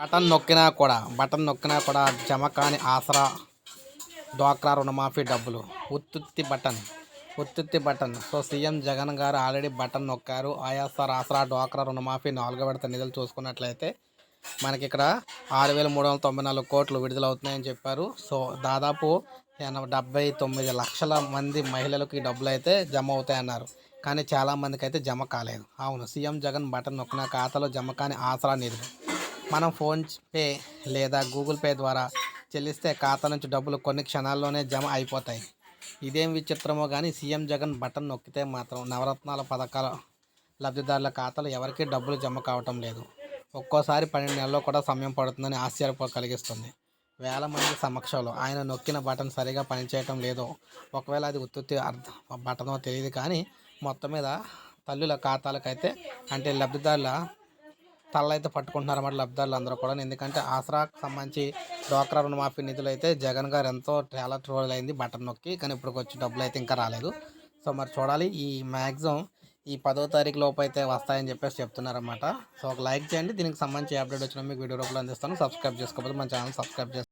Button నొక్కినా కూడా button నొక్కినా కూడా జమ కాని ఆసరా డ్వాక్రా రుణమాఫీ డబ్బులు. ఉత్తుత్తి బటన్ ఉత్తుత్తి button. So CM Jagan garu already button నొక్కారు. YSR Aasara డ్వాక్రా రుణమాఫీ నాలుగో విడత నిధులు చూసుకున్నట్లయితే మనకి ఇక్కడ ఆరు వేల మూడు వందల తొంభై నాలుగు కోట్లు విడుదలవుతున్నాయని చెప్పారు. సో దాదాపు ఎనభై డెబ్బై తొమ్మిది లక్షల మంది మహిళలకు ఈ డబ్బులు అయితే జమ అవుతాయన్నారు. కానీ చాలా మందికి అయితే జమ కాలేదు. అవును సీఎం జగన్ బటన్ నొక్కిన ఖాతాలో జమ కాని ఆసరా నిధులు. మనం ఫోన్ పే లేదా గూగుల్ పే ద్వారా చెల్లిస్తే ఖాతా నుంచి డబ్బులు కొన్ని క్షణాల్లోనే జమ అయిపోతాయి. ఇదేం విచిత్రమో కానీ సీఎం జగన్ బటన్ నొక్కితే మాత్రం నవరత్నాల పథకాల లబ్ధిదారుల ఖాతాలో ఎవరికీ డబ్బులు జమ కావటం లేదు. ఒక్కోసారి పన్నెండు నెలల్లో కూడా సమయం పడుతుందని ఆశ్చర్య కలిగిస్తుంది. వేల మంది సమక్షంలో ఆయన నొక్కిన బటన్ సరిగా పనిచేయటం లేదో ఒకవేళ అది ఉత్పత్తి అర్థ బటనో తెలియదు కానీ మొత్తం మీద తల్లుల ఖాతాలకైతే అంటే లబ్ధిదారుల తల్ల అయితే పట్టుకుంటున్నారు అన్నమాట లబ్ధాలు అందరూ కూడా ఎందుకంటే ఆసరాకు సంబంధించి డ్వాక్రా రుణమాఫీ నిధులు అయితే జగన్ గారు ఎంతో చాలా రోజులు అయింది బటన్ నొక్కి కానీ ఇప్పుడు వచ్చి డబ్బులు అయితే ఇంకా రాలేదు. సో మరి చూడాలి ఈ మ్యాక్సిమం ఈ పదో తారీఖు లోపు అయితే వస్తాయని చెప్పేసి చెప్తున్నారన్నమాట. సో ఒక లైక్ చేయండి దీనికి సంబంధించి అప్డేట్ వచ్చిన మీకు వీడియో రూపంలో అందిస్తాను. సబ్స్క్రైబ్ చేసుకోకపోతే మన ఛానల్ సబ్స్క్రైబ్ చేసుకోండి